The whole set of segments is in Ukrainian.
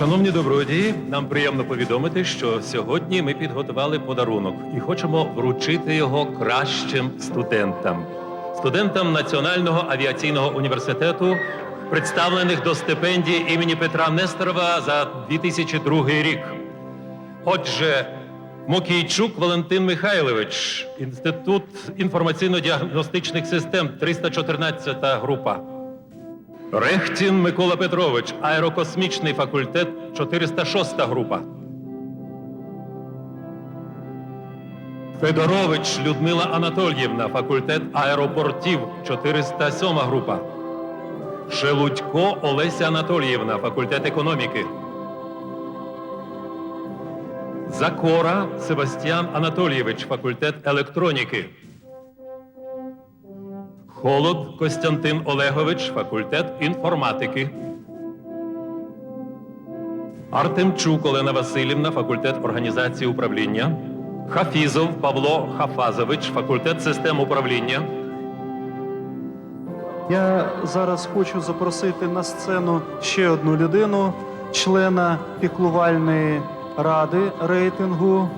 Шановні добродії, нам приємно повідомити, що сьогодні ми підготували подарунок і хочемо вручити його кращим студентам, студентам Національного авіаційного університету, представлених до стипендії імені Петра Нестерова за 2002 рік. Отже, Мокійчук Валентин Михайлович, Інститут інформаційно-діагностичних систем, 314 група. Рехтін Микола Петрович, аерокосмічний факультет, 406 група. Федорович Людмила Анатольєвна, факультет аеропортів, 407 група. Шелудько Олеся Анатоліївна, факультет економіки. Закора Себастьян Анатолійович, факультет електроніки. Холод Костянтин Олегович, факультет інформатики. Артемчук Олена Васильівна, факультет організації управління. Хафізов Павло Хафазович, факультет систем управління. Я зараз хочу запросити на сцену ще одну людину, члена піклувальної ради рейтингу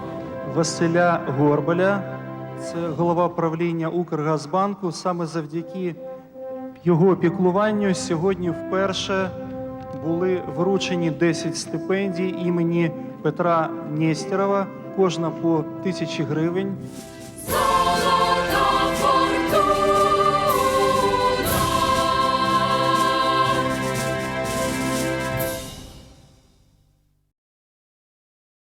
Василя Горбаля. Це голова правління Укргазбанку. Саме завдяки його піклуванню сьогодні вперше були вручені 10 стипендій імені Петра Нестерова, кожна по тисячі гривень.